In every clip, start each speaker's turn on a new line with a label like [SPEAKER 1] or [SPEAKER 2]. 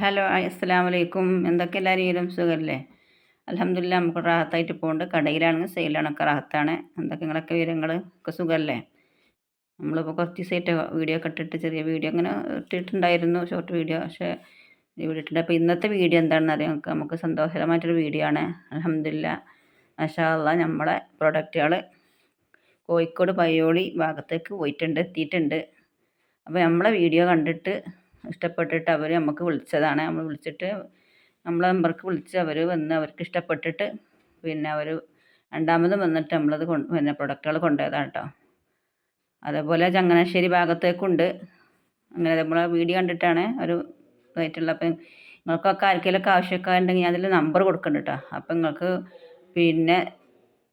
[SPEAKER 1] Hello അസ്സാം വലൈക്കും എന്തൊക്കെ എല്ലാവരും സുഖമല്ലേ അലഹമില്ല നമുക്ക് റാഹത്തായിട്ട് പോകുന്നുണ്ട് കടയിലാണെങ്കിൽ സെയിലാണൊക്കെ റാഹത്താണ്. എന്തൊക്കെ നിങ്ങളൊക്കെ വിവരങ്ങൾ ഒക്കെ സുഖമല്ലേ നമ്മളിപ്പോൾ കുറച്ച് ദിവസമായിട്ട് വീഡിയോ ഒക്കെ ഇട്ടിട്ട് ചെറിയ വീഡിയോ അങ്ങനെ ഇട്ടിട്ടുണ്ടായിരുന്നു. ഷോർട്ട് വീഡിയോ പക്ഷേ വീഡിയോ ഇട്ടിട്ട് അപ്പോൾ ഇന്നത്തെ വീഡിയോ എന്താണെന്ന് അറിയാം നമുക്ക് നമുക്ക് സന്തോഷകരമായിട്ടൊരു വീഡിയോ ആണ്. അലഹമില്ല മഷാല്ല നമ്മളെ പ്രൊഡക്റ്റുകൾ കോഴിക്കോട് പയ്യോളി ഭാഗത്തേക്ക് പോയിട്ടുണ്ട് എത്തിയിട്ടുണ്ട്. അപ്പോൾ നമ്മളെ വീഡിയോ കണ്ടിട്ട് ഇഷ്ടപ്പെട്ടിട്ട് അവർ നമുക്ക് വിളിച്ചതാണ്. നമ്മൾ വിളിച്ചിട്ട് നമ്മളെ നമ്പർക്ക് വിളിച്ച് അവർ വന്ന് അവർക്ക് ഇഷ്ടപ്പെട്ടിട്ട് പിന്നെ അവർ രണ്ടാമതും വന്നിട്ട് നമ്മളത് കൊണ്ട് പിന്നെ പ്രൊഡക്റ്റുകൾ കൊണ്ടുപോയതാണ് കേട്ടോ അതേപോലെ ചങ്ങനാശ്ശേരി ഭാഗത്തേക്കുണ്ട്. അങ്ങനെ നമ്മളെ വീഡിയോ കണ്ടിട്ടാണ് ഒരു ഇതായിട്ടുള്ള അപ്പം നിങ്ങൾക്കൊക്കെ ആർക്കെങ്കിലുമൊക്കെ ആവശ്യക്കാരുണ്ടെങ്കിൽ ഞാൻ അതിൽ നമ്പർ കൊടുക്കുന്നുണ്ട് കേട്ടോ അപ്പം നിങ്ങൾക്ക് പിന്നെ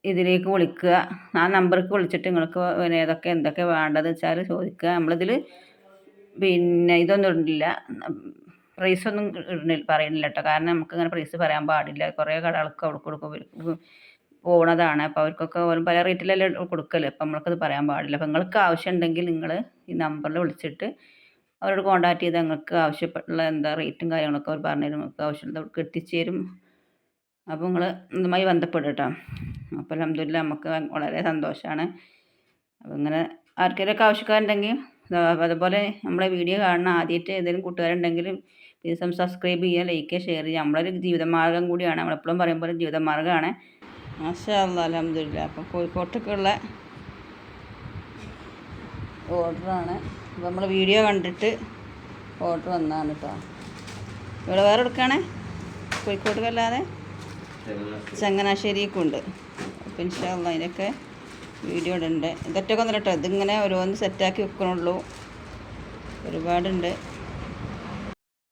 [SPEAKER 1] ഇതിലേക്ക് വിളിക്കുക. ആ നമ്പർക്ക് വിളിച്ചിട്ട് നിങ്ങൾക്ക് ഏതൊക്കെ എന്തൊക്കെ വേണ്ടതെന്ന് വെച്ചാൽ ചോദിക്കുക. നമ്മളിതിൽ പിന്നെ ഇതൊന്നും ഇടുന്നില്ല. പ്രൈസൊന്നും ഇടുന്നില്ല പറയുന്നില്ല കേട്ടോ. കാരണം നമുക്കിങ്ങനെ പ്രൈസ് പറയാൻ പാടില്ല. കുറേ കടകൾക്ക് അവിടെ കൊടുക്കും. പോണതാണ്. അപ്പോൾ അവർക്കൊക്കെ പല റേറ്റിലല്ലേ കൊടുക്കൽ. അപ്പം നമ്മൾക്കത് പറയാൻ പാടില്ല. അപ്പം നിങ്ങൾക്ക് ആവശ്യം ഉണ്ടെങ്കിൽ നിങ്ങൾ ഈ നമ്പറിൽ വിളിച്ചിട്ട് അവരോട് കോൺടാക്ട് ചെയ്ത് നിങ്ങൾക്ക് ആവശ്യപ്പെട്ടുള്ള എന്താ റേറ്റും കാര്യങ്ങളൊക്കെ അവർ പറഞ്ഞു തരും. നിങ്ങൾക്ക് ആവശ്യമുള്ളത് അവർക്ക് എത്തിച്ചേരും അപ്പോൾ നിങ്ങൾ ഇതുമായി ബന്ധപ്പെടും കേട്ടോ. അപ്പോൾ അലഹമില്ല നമുക്ക് വളരെ സന്തോഷമാണ് അപ്പോൾ ഇങ്ങനെ ആർക്കെങ്കിലുമൊക്കെ ആവശ്യക്കാരുണ്ടെങ്കിൽ അതുപോലെ നമ്മളെ വീഡിയോ കാണുന്ന ആദ്യമായിട്ട് ഏതെങ്കിലും കൂട്ടുകാരുണ്ടെങ്കിൽ പ്ലീസ് സബ്സ്ക്രൈബ് ചെയ്യുക ലൈക്ക് ചെയ്യുക ഷെയർ ചെയ്യുക. നമ്മളൊരു ജീവിതമാർഗം കൂടിയാണ്. നമ്മളെപ്പോഴും പറയും പോലെ ജീവിതമാർഗമാണ് മാഷാ അലഹമില്ല അപ്പം കോഴിക്കോട്ടൊക്കെയുള്ള ഓർഡറാണ് അപ്പോൾ നമ്മൾ വീഡിയോ കണ്ടിട്ട് ഓർഡർ വന്നതാണ് കേട്ടോ ഇവിടെ വേറെ എടുക്കുകയാണേ കോഴിക്കോട്ടല്ലാതെ ചങ്ങനാശ്ശേരിക്കുണ്ട്. അപ്പം ഇൻഷാല്ല അതിനൊക്കെ വീഡിയോ ഇടണ്ട് ഇതൊക്കെ ഒന്നും ഇതിങ്ങനെ ഓരോന്ന് സെറ്റാക്കി വെക്കണുള്ളൂ. ഒരുപാടുണ്ട്.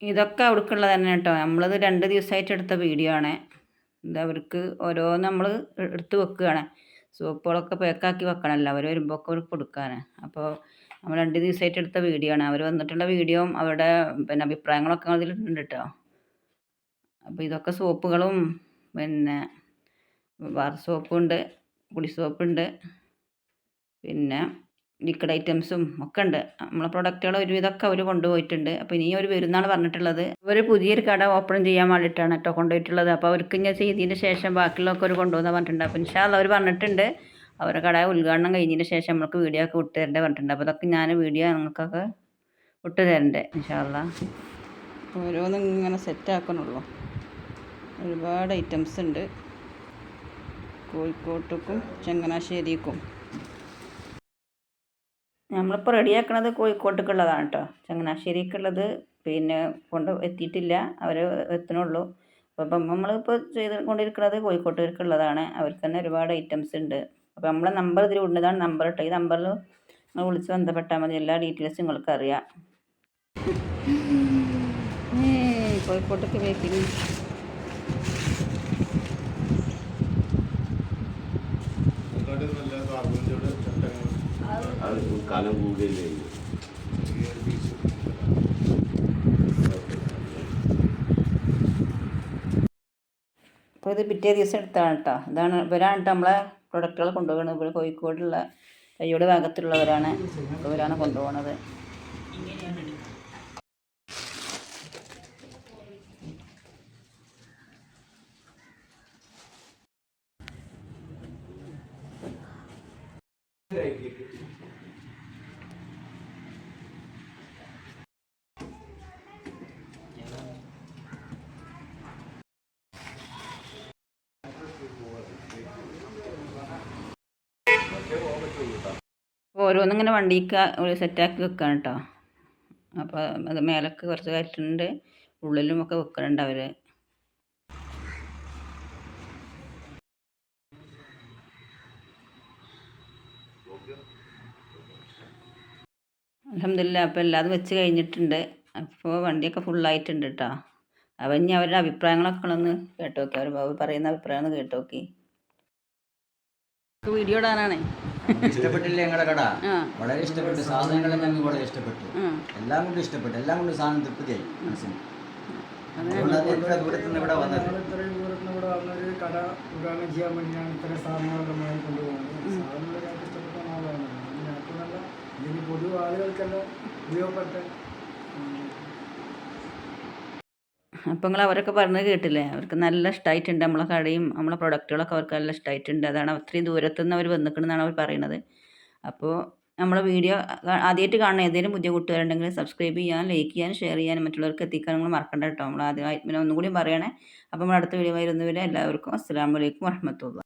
[SPEAKER 1] ഇതൊക്കെ അവർക്കുള്ളത് തന്നെ കേട്ടോ. നമ്മളത് രണ്ട് ദിവസമായിട്ട് എടുത്ത വീഡിയോ ആണ്. ഇത് അവർക്ക് ഓരോന്ന് നമ്മൾ എടുത്ത് വെക്കുകയാണ്. സോപ്പുകളൊക്കെ പാക്കാക്കി വെക്കണമല്ലോ. അവർ വരുമ്പോൾ ഒക്കെ അവർക്ക് കൊടുക്കാൻ അപ്പോൾ നമ്മൾ രണ്ട് ദിവസമായിട്ട് എടുത്ത വീഡിയോ ആണ്. അവർ വന്നിട്ടുള്ള വീഡിയോയും അവരുടെ പിന്നെ അഭിപ്രായങ്ങളൊക്കെ അതിലിട്ടുണ്ട് കേട്ടോ. അപ്പോൾ ഇതൊക്കെ സോപ്പുകളും പിന്നെ ബാർ സോപ്പുണ്ട് കുടി സോപ്പുണ്ട്. പിന്നെ ലിക്വിഡ് ഐറ്റംസും ഒക്കെ ഉണ്ട് നമ്മളെ പ്രൊഡക്റ്റുകൾ ഒരുവിധമൊക്കെ അവർ കൊണ്ടുപോയിട്ടുണ്ട്. അപ്പോൾ ഇനി അവർ വരുന്നാണ് പറഞ്ഞിട്ടുള്ളത് അവർ പുതിയൊരു കട ഓപ്പൺ ചെയ്യാൻ വേണ്ടിയിട്ടാണ് കേട്ടോ കൊണ്ടുപോയിട്ടുള്ളത്. അപ്പോൾ അവർക്ക് ഇങ്ങനെ ചെയ്തതിന് ശേഷം ബാക്കിയുള്ളതൊക്കെ അവർ കൊണ്ടുപോകുന്ന പറഞ്ഞിട്ടുണ്ട്. അപ്പോൾ ഇൻഷാല്ല അവർ പറഞ്ഞിട്ടുണ്ട്. അവരുടെ കട ഉദ്ഘാടനം കഴിഞ്ഞതിന് ശേഷം നമുക്ക് വീഡിയോ ഒക്കെ വിട്ടു തരേണ്ടത് പറഞ്ഞിട്ടുണ്ട്. അപ്പോൾ അതൊക്കെ ഞാൻ വീഡിയോ നിങ്ങൾക്കൊക്കെ വിട്ടു തരണ്ടേ ഇൻഷാല്ല ഓരോന്നും ഇങ്ങനെ സെറ്റാക്കണുള്ളൂ ഒരുപാട് ഐറ്റംസ് ഉണ്ട്. കോഴിക്കോട്ടേക്കും ചങ്ങനാശ്ശേരിക്കും. നമ്മളിപ്പോൾ റെഡിയാക്കണത് കോഴിക്കോട്ടേക്കുള്ളതാണ് കേട്ടോ ചങ്ങനാശ്ശേരിക്കുള്ളത് പിന്നെ കൊണ്ട് എത്തിയിട്ടില്ല. അവർ എത്തണുള്ളൂ അപ്പോൾ ഇപ്പം നമ്മളിപ്പോൾ ചെയ്ത് കൊണ്ടിരിക്കുന്നത് കോഴിക്കോട്ടേക്കുള്ളതാണ്. അവർക്ക് തന്നെ ഒരുപാട് ഐറ്റംസ് ഉണ്ട്. അപ്പോൾ നമ്മളെ നമ്പർ ഇതിൽ ഉണ്ടതാണ് നമ്പർ ഇട്ടോ ഈ നമ്പറിൽ നിങ്ങൾ വിളിച്ച് ബന്ധപ്പെട്ടാൽ മതി. എല്ലാ ഡീറ്റെയിൽസും നിങ്ങൾക്ക് അറിയാം. കോഴിക്കോട്ടേക്ക് ബേക്കിൽ
[SPEAKER 2] കാലം കൂടുകയില്ലേ
[SPEAKER 1] അപ്പോൾ ഇത് പിറ്റേ ദിവസം എടുത്താണ് കേട്ടോ ഇതാണ് ഇവരാണ് കേട്ടോ നമ്മളെ പ്രൊഡക്റ്റുകൾ കൊണ്ടുപോകുന്നത്. ഇവിടെ കോഴിക്കോടുള്ള കയ്യോട് ഭാഗത്തുള്ളവരാണ് ഇവരാണ് കൊണ്ടുപോകുന്നത്. ഓരോന്നിങ്ങനെ വണ്ടിക്ക് സെറ്റാക്കി വെക്കുകയാണ് കേട്ടോ അപ്പോൾ അത് മേലൊക്കെ കുറച്ച് കയറ്റുന്നുണ്ട് ഉള്ളിലും ഒക്കെ വെക്കുന്നുണ്ട് അവർ അലഹമില്ല അപ്പോൾ എല്ലാതും വെച്ച് കഴിഞ്ഞിട്ടുണ്ട്. അപ്പോൾ വണ്ടിയൊക്കെ ഫുള്ളായിട്ടുണ്ട് കേട്ടോ അപ്പം ഇനി അവരുടെ അഭിപ്രായങ്ങളൊക്കെ ഒന്ന് കേട്ടോക്കി. അവർ പറയുന്ന അഭിപ്രായം ഒന്ന് കേട്ടോക്കി. വീഡിയോ ഇടാനാണേ.
[SPEAKER 3] ഇഷ്ടപ്പെട്ടില്ല ഞങ്ങളുടെ കട? വളരെ ഇഷ്ടപ്പെട്ടു. സാധനങ്ങളെല്ലാം ഞങ്ങൾക്ക് വളരെ ഇഷ്ടപ്പെട്ടു. എല്ലാം കൊണ്ടും ഇഷ്ടപ്പെട്ടു. എല്ലാം കൊണ്ടും സാധനം തൃപ്തിയായി മനസ്സിന്. അതുകൊണ്ടാണ് എത്ര ദൂരത്തു നിന്ന് ഇവിടെ വന്നത്.
[SPEAKER 4] ഇത്രയും ദൂരത്ത് ഇവിടെ വന്നൊരു കട ഉദ്ഘാടനം ചെയ്യാൻ വേണ്ടിയാണ് ഇത്രയും സാധനങ്ങളൊക്കെ വാങ്ങി കൊണ്ടുപോകുന്നത്. സാധനങ്ങൾ ഞങ്ങൾക്ക് ഇഷ്ടപ്പെട്ട ആളാണ് ഞങ്ങൾക്ക് നല്ല ഇതിന് പൊതു ആളുകൾക്കെല്ലാം ഉപയോഗപ്പെട്ട
[SPEAKER 1] അപ്പോൾ നിങ്ങൾ അവരൊക്കെ പറഞ്ഞത് കേട്ടില്ലേ? അവർക്ക് നല്ല ഇഷ്ടമായിട്ടുണ്ട് നമ്മളെ കടയും നമ്മളെ പ്രൊഡക്റ്റുകളൊക്കെ അവർക്ക് നല്ല ഇഷ്ടമായിട്ടുണ്ട് അതാണ് അത്രയും ദൂരത്തുനിന്ന് അവർ വന്നിക്കണമെന്നാണ് അവർ പറയുന്നത് അപ്പോൾ നമ്മളെ വീഡിയോ ആദ്യമായിട്ട് കാണുന്ന ഏതെങ്കിലും പുതിയ കൂട്ടുകാരുണ്ടെങ്കിൽ സബ്സ്ക്രൈബ് ചെയ്യാൻ ലൈക്ക് ചെയ്യാൻ ഷെയർ ചെയ്യാൻ മറ്റുള്ളവർക്ക് എത്തിക്കാൻ നിങ്ങൾ മറക്കണ്ട കേട്ടോ. നമ്മൾ ആദ്യമായി പിന്നെ ഒന്നുകൂടി പറയണേ. അപ്പോൾ നമ്മൾ അടുത്ത വീഡിയോ വരുന്നവരെ എല്ലാവർക്കും അസ്സാം വലൈക്കും വർഹമത്തുള്ള